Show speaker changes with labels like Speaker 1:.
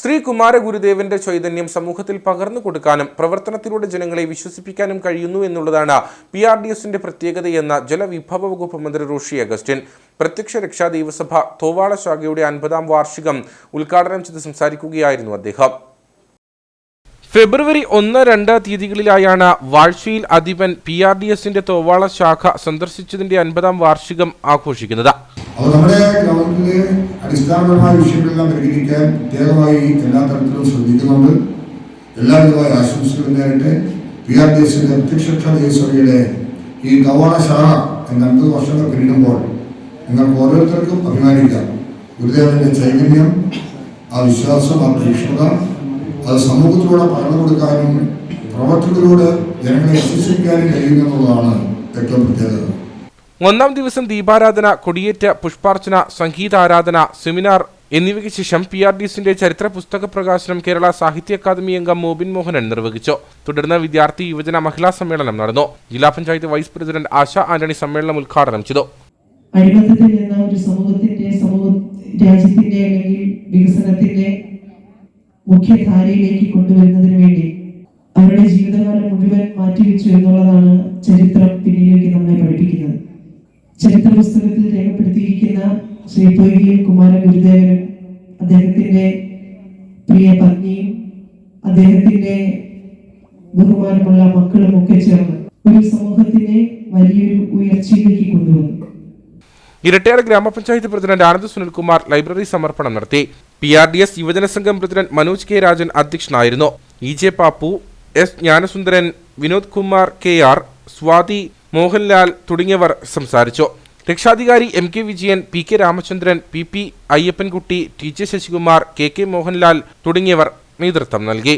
Speaker 1: ശ്രീ കുമാരഗുരുദേവന്റെ ചൈതന്യം സമൂഹത്തിൽ പകർന്നു കൊടുക്കാനും പ്രവർത്തനത്തിലൂടെ ജനങ്ങളെ വിശ്വസിപ്പിക്കാനും കഴിയുന്നു എന്നുള്ളതാണ് പി ആർ ഡി എസിന്റെ പ്രത്യേകതയെന്ന ജലവിഭവ വകുപ്പ് മന്ത്രി റോഷി അഗസ്റ്റിൻ. പ്രത്യക്ഷ രക്ഷാ ദൈവസഭ തോവാള ശാഖയുടെ അൻപതാം വാർഷികം ഉദ്ഘാടനം ചെയ്ത് സംസാരിക്കുകയായിരുന്നു അദ്ദേഹം. ഫെബ്രുവരി ഒന്ന് രണ്ട് തീയതികളിലായാണ് വാഴ്ചയിൽ അധിപൻ പി ആർ ഡി എസിന്റെ തോവാള ശാഖ സന്ദർശിച്ചതിന്റെ അൻപതാം വാർഷികം ആഘോഷിക്കുന്നത്.
Speaker 2: നമ്മുടെ അടിസ്ഥാനപരമായ വിഷയങ്ങളെല്ലാം പരിഹരിക്കാൻ പ്രത്യേകമായി എല്ലാ തരത്തിലും ശ്രദ്ധിക്കുന്നുണ്ട്. എല്ലാവിധമായ ആശംസകളും നേരിട്ട്. പി ആർ ഡി എസിന്റെ പ്രത്യക്ഷ ദേവസഭയുടെ ഈ കവാട ശാഖ എന്ന അൻപത് വർഷങ്ങൾ പിന്നിടുമ്പോൾ നിങ്ങൾക്ക് ഓരോരുത്തർക്കും അഭിമാനിക്കാം. ഗുരുദേവന്റെ ചൈതന്യം ആ വിശ്വാസം ആ തീക്ഷ്ണത അത് സമൂഹത്തിലൂടെ പകർന്നു കൊടുക്കാനും പ്രവർത്തനത്തിലൂടെ ജനങ്ങളെ വിശ്വസിക്കാനും കഴിയുമെന്നുള്ളതാണ് ഏറ്റവും പ്രത്യേകത.
Speaker 1: ഒന്നാം ദിവസം ദീപാരാധന കൊടിയേറ്റ പുഷ്പാർച്ചന സംഗീതാരാധന സെമിനാർ എന്നിവയ്ക്ക് ശേഷം പി ആർ ഡി സിന്റെ ചരിത്ര പുസ്തക പ്രകാശനം കേരള സാഹിത്യ അക്കാദമി അംഗം മോബിൻ മോഹനൻ നിർവഹിച്ചു. തുടർന്ന് വിദ്യാർത്ഥി യുവജന മഹിളാ സമ്മേളനം നടന്നു. ജില്ലാ പഞ്ചായത്ത് വൈസ് പ്രസിഡന്റ് ആശ ആന്റണി സമ്മേളനം ഉദ്ഘാടനം ചെയ്തു.
Speaker 3: അടിമത്തത്തിൽ നിന്ന് ഒരു സമൂഹത്തിന്റെ സമൂഹ രാജ്യത്തിന്റെ വികസനത്തിന്റെ മുഖ്യധാരയിലേക്ക് കൊണ്ടുവരുന്നതിന് വേണ്ടി അവരുടെ ജീവിതകാലം മുഴുവൻ മാറ്റിവെച്ചു എന്നുള്ളതാണ് ചരിത്രം പിന്നിലേക്ക് നമ്മളെ പഠിപ്പിക്കുന്നത്. ചരിത്ര പുസ്തകത്തിൽ രേഖപ്പെടുത്തിയിരിക്കുന്ന ശ്രീ പൊയ്കയും കുമാര ഗുരുദേവനും അദ്ദേഹത്തിന്റെ പ്രിയ പത്നിയും അദ്ദേഹത്തിന്റെ ബഹുമാനമുള്ള മക്കളും ഒക്കെ ചേർന്ന് ഒരു സമൂഹത്തിനെ വലിയൊരു ഉയർച്ചയിലേക്ക് കൊണ്ടുവന്നു.
Speaker 1: ഇരട്ടയാട് ഗ്രാമപഞ്ചായത്ത് പ്രസിഡന്റ് ആനന്ദ് സുനിൽകുമാർ ലൈബ്രറി സമർപ്പണം നടത്തി. പി ആർ ഡി എസ് യുവജന സംഘം പ്രസിഡന്റ് മനോജ് കെ രാജൻ അധ്യക്ഷനായിരുന്നു. E J Pappu S Jnanasundaran Vinod Kumar K R Swathi Mohanlal തുടങ്ങിയവർ സംസാരിച്ചു. രക്ഷാധികാരി M K Vijayan P K Ramachandran P P Ayyappankutty T J Sasikumar K K Mohanlal തുടങ്ങിയവർ നേതൃത്വം നൽകി.